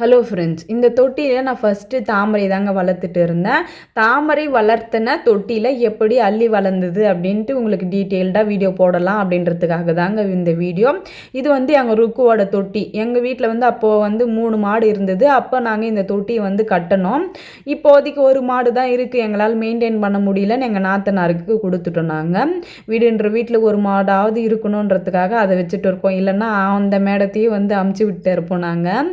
Hello friends இந்த தொட்டியில் நான் ஃபஸ்ட்டு தாமரை தாங்க வளர்த்துட்டு இருந்தேன். தாமரை வளர்த்தின தொட்டியில் எப்படி அள்ளி வளர்ந்தது அப்படின்ட்டு உங்களுக்கு டீட்டெயில்டாக வீடியோ போடலாம் அப்படின்றதுக்காக தாங்க இந்த வீடியோ இது வந்து எங்கள் ருக்குவோட தொட்டி. எங்கள் வீட்டில் வந்து அப்போது வந்து மூணு மாடு இருந்தது. அப்போ நாங்கள் இந்த தொட்டியை வந்து கட்டணும் இப்போதைக்கு ஒரு மாடு தான் இருக்குது எங்களால் மெயின்டைன் பண்ண முடியலன்னு எங்கள் நாத்தனாருக்கு கொடுத்துட்டோம் நாங்கள் வீடுன்ற வீட்டில் ஒரு மாடாவது இருக்கணுன்றதுக்காக அதை வச்சுட்டு இருக்கோம். இல்லைன்னா அந்த மேடத்தையும் வந்து அமுச்சு விட்டு இருப்போம் நாங்கள்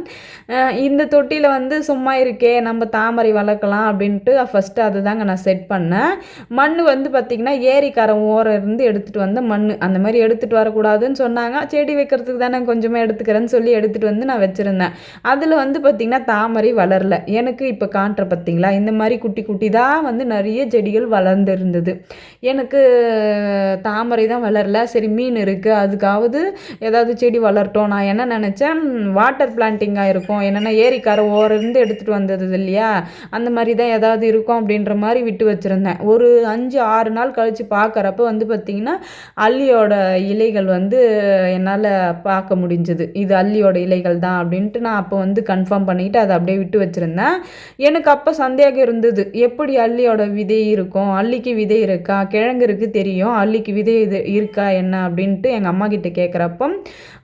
இந்த தொட்டியில் வந்து சும்மா இருக்கே நம்ம தாமரை வளர்க்கலாம் அப்படின்ட்டு ஃபஸ்ட்டு அதை தாங்க நான் செட் பண்ணேன். மண் வந்து பார்த்திங்கன்னா ஏரிக்காரம் ஓரம் இருந்து எடுத்துகிட்டு வந்த மண் அந்த மாதிரி எடுத்துகிட்டு வரக்கூடாதுன்னு சொன்னாங்க. செடி வைக்கிறதுக்கு தானே கொஞ்சமாக எடுத்துக்கிறேன்னு சொல்லி எடுத்துகிட்டு வந்து நான் வச்சுருந்தேன். அதில் வந்து பார்த்திங்கன்னா தாமரை வளரல. எனக்கு இப்போ காட்டுற பார்த்திங்களா இந்த மாதிரி குட்டி குட்டி தான் வந்து நிறைய செடிகள் வளர்ந்துருந்தது. எனக்கு தாமரை தான் வளரல. சரி மீன் இருக்குது அதுக்காவது ஏதாவது செடி வளரட்டும் நான் என்ன நினச்சேன் வாட்டர் பிளான்டிங்காக இருக்கும். என்னென்ன ஏன்னா ஏரிக்கார ஓரிருந்து எடுத்துகிட்டு வந்தது இல்லையா? அந்த மாதிரி தான் ஏதாவது இருக்கும் அப்படின்ற மாதிரி விட்டு வச்சுருந்தேன். ஒரு அஞ்சு ஆறு நாள் கழித்து பார்க்குறப்ப வந்து பார்த்திங்கன்னா அல்லியோட இலைகள் வந்து என்னால் பார்க்க முடிஞ்சுது. இது அல்லியோட இலைகள் தான் அப்படின்ட்டு நான் அப்போ வந்து கன்ஃபார்ம் பண்ணிக்கிட்டு அதை அப்படியே விட்டு வச்சுருந்தேன். எனக்கு அப்போ சந்தேகம் இருந்தது. எப்படி அல்லியோட விதை இருக்கும்? அல்லிக்கு விதை இருக்கா? கிழங்கு இருக்குது தெரியும். அல்லிக்கு விதை இது இருக்கா என்ன அப்படின்ட்டு எங்கள் அம்மா கிட்ட கேட்குறப்போ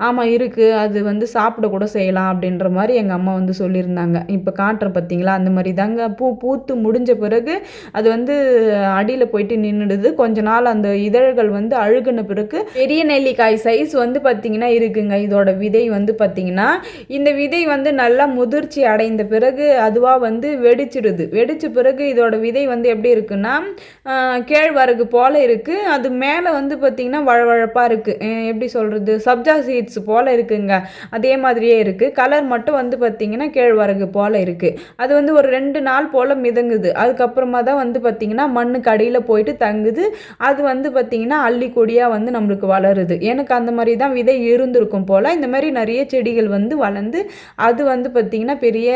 ஆமாம் இருக்குது அது வந்து சாப்பிட கூட செய்யலாம் அப்படின்ற மாதிரி எங்கள் அம்மா அம்மா வந்து சொல்லியிருந்தாங்க. இப்போ காட்டுற பார்த்தீங்களா அந்த மாதிரி தாங்க பூ பூத்து முடிஞ்ச பிறகு அது வந்து அடியில் போயிட்டு நின்றுடுது கொஞ்ச நாள் அந்த இதழ்கள் வந்து அழுகுன பிறகு பெரிய நெல்லிக்காய் சைஸ் வந்து பார்த்திங்கன்னா இருக்குங்க. இதோட விதை வந்து பார்த்திங்கன்னா இந்த விதை வந்து நல்லா முதிர்ச்சி அடைந்த பிறகு அதுவாக வந்து வெடிச்சிடுது. வெடித்த பிறகு இதோட விதை வந்து எப்படி இருக்குன்னா கேழ்வரகு போல் இருக்குது அது மேலே வந்து பார்த்திங்கன்னா வழவழப்பாக இருக்குது எப்படி சொல்கிறது சப்ஜா சீட்ஸ் போல் இருக்குங்க. அதே மாதிரியே இருக்குது கலர் மட்டும் வந்து பார்த்திங்கன்னா கேழ்வரகு போல் இருக்குது அது வந்து ஒரு ரெண்டு நாள் போல் மிதங்குது. அதுக்கப்புறமா தான் வந்து பார்த்திங்கன்னா மண்ணுக்கு அடியில் போயிட்டு தங்குது. அது வந்து பார்த்திங்கன்னா அள்ளிக்கொடியாக வந்து நம்மளுக்கு வளருது. எனக்கு அந்த மாதிரி தான் விதை இருந்திருக்கும் போல் இந்த மாதிரி நிறைய செடிகள் வந்து வளர்ந்து அது வந்து பார்த்திங்கன்னா பெரிய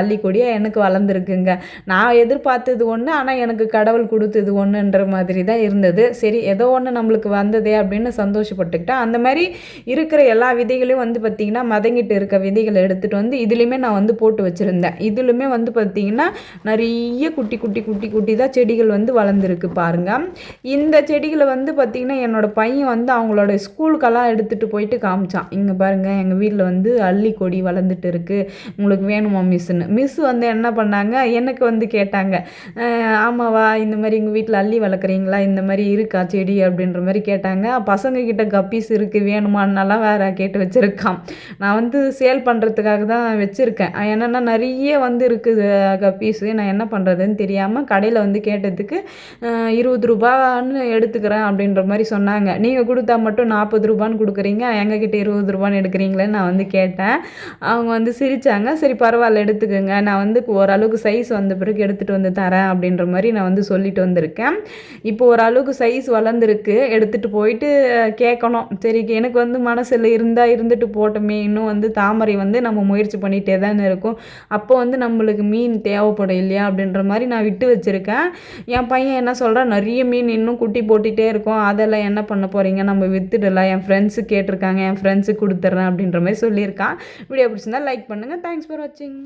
அள்ளிக்கொடியாக எனக்கு வளர்ந்துருக்குங்க. நான் எதிர்பார்த்தது ஒன்று ஆனால் எனக்கு கடவுள் கொடுத்தது ஒன்றுன்ற மாதிரி தான் இருந்தது. சரி ஏதோ ஒன்று நம்மளுக்கு வந்ததே அப்படின்னு சந்தோஷப்பட்டுக்கிட்டேன். அந்த மாதிரி இருக்கிற எல்லா விதைகளையும் வந்து பார்த்திங்கன்னா மதங்கிட்டு இருக்க விதைகளை எடுத்துகிட்டு வந்து இதுலேயுமே நான் வந்து போட்டு வச்சுருந்தேன். இதுலுமே வந்து பார்த்திங்கன்னா நிறைய குட்டி குட்டி குட்டி குட்டி தான் செடிகள் வந்து வளர்ந்துருக்கு பாருங்கள் இந்த செடிகளை வந்து பார்த்திங்கன்னா என்னோடய பையன் வந்து அவங்களோட ஸ்கூலுக்கெல்லாம் எடுத்துகிட்டு போயிட்டு காமிச்சான். இங்கே பாருங்கள் எங்கள் வீட்டில் வந்து அள்ளி கொடி வளர்ந்துட்டு இருக்குது உங்களுக்கு வேணுமா மிஸ்ஸுன்னு மிஸ் வந்து என்ன பண்ணாங்க எனக்கு வந்து கேட்டாங்க. ஆமாவா இந்த மாதிரி எங்கள் வீட்டில் அள்ளி வளர்க்குறீங்களா? இந்த மாதிரி இருக்கா செடி? அப்படின்ற மாதிரி கேட்டாங்க. பசங்க கிட்ட கப்பீஸ் இருக்குது வேணுமான்னாலாம் வேற கேட்டு வச்சுருக்கான். நான் வந்து சேல் பண்ணுறதுக்காக தான் வச்சுருக்கேன். என்னென்னா நிறைய வந்து இருக்குது பீஸு நான் என்ன பண்ணுறதுன்னு தெரியாமல் கடையில் வந்து கேட்டதுக்கு இருபது ரூபான்னு எடுத்துக்கிறேன் அப்படின்ற மாதிரி சொன்னாங்க. நீங்கள் கொடுத்தா மட்டும் நாற்பது ரூபான்னு கொடுக்குறீங்க. எங்ககிட்ட இருபது ரூபான்னு எடுக்கிறீங்களேன்னு நான் வந்து கேட்டேன். அவங்க வந்து சிரித்தாங்க சரி பரவாயில்ல எடுத்துக்கோங்க. நான் வந்து ஓரளவுக்கு சைஸ் வந்த பிறகு எடுத்துகிட்டு வந்து தரேன் அப்படின்ற மாதிரி நான் வந்து சொல்லிட்டு வந்திருக்கேன். இப்போ ஓரளவுக்கு சைஸ் வளர்ந்துருக்கு. எடுத்துகிட்டு போயிட்டு கேட்கணும். சரி எனக்கு வந்து மனசில் இருந்தால் இருந்துட்டு போட்டோமே. இன்னும் வந்து தாமரை வந்து நம்ம முயற்சி பண்ணிகிட்டே தானே இருக்கும். அப்போ வந்து நம்மளுக்கு மீன் தேவைப்படும் இல்லையா அப்படின்ற மாதிரி நான் விட்டு வச்சுருக்கேன். என் பையன் என்ன சொல்கிறான் நிறைய மீன் இன்னும் குட்டி போட்டுகிட்டே இருக்கும். அதெல்லாம் என்ன பண்ண போகிறீங்க நம்ம விற்றுடலாம் என் ஃப்ரெண்ட்ஸு கேட்டிருக்காங்க. என் ஃப்ரெண்ட்ஸுக்கு கொடுத்துட்றேன் அப்படின்ற மாதிரி சொல்லியிருக்கான். வீடியோ பிடிச்சிருந்தா லைக் பண்ணுங்கள் தேங்க்ஸ் ஃபார் வாட்சிங்